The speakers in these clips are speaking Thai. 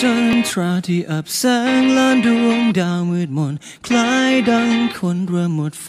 จันทราที่อับแสงล้านดวงดาวมืดมน คล้ายดังคนเริ่มหมดไฟ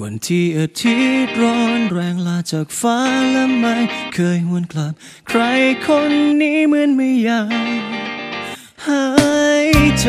วันที่อาทิตย์ร้อนแรงลาจากฟ้าและไม่เคยหวนกลับ ใครคนนี้เหมือนไม่อยากหายใจ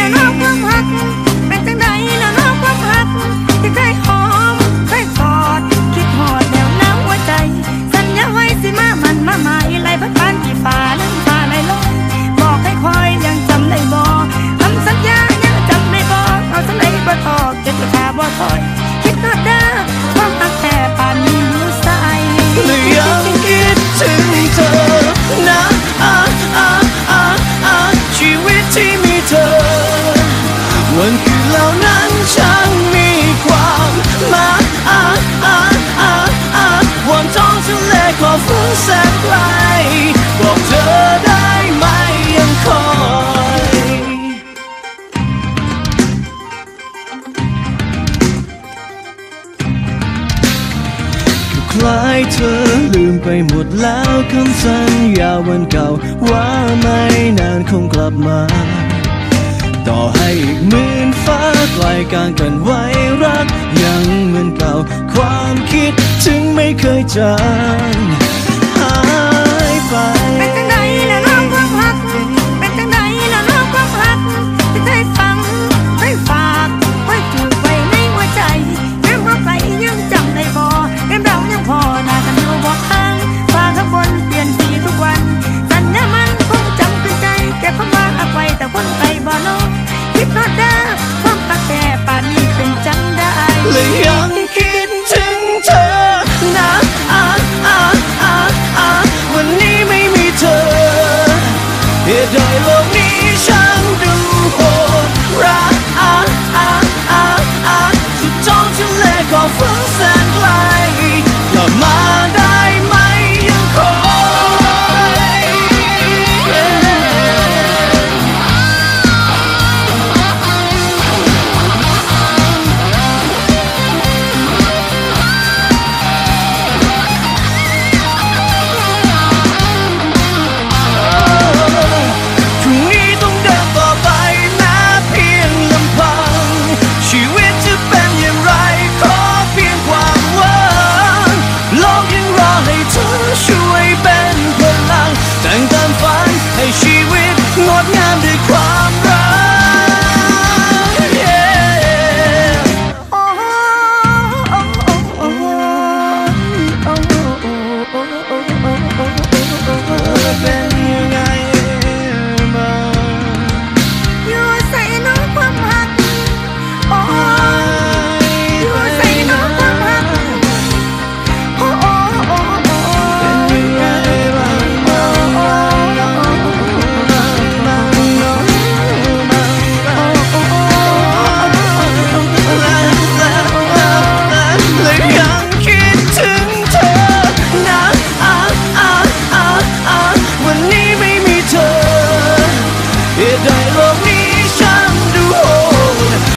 เหล่านั้นช่างมีความหมายอะอะอะอะวันท้องทะเลขอบฟ้าแสนไกลบอกเธอได้ไหมยังคอยคล้ายเธอลืมไปหมดแล้วคำสัญญาวันเก่า ว่าไม่นานคงกลับมา ต่อให้อีกหมื่น ดลายการกันไว้รัก ยังเหมือนเก่า ความคิดถึงไม่เคยจางหายไป โดยโลกนี้ช่าดูโหดร้ายทุดท้องทะเลก็ฝันแสนไกลกลัมา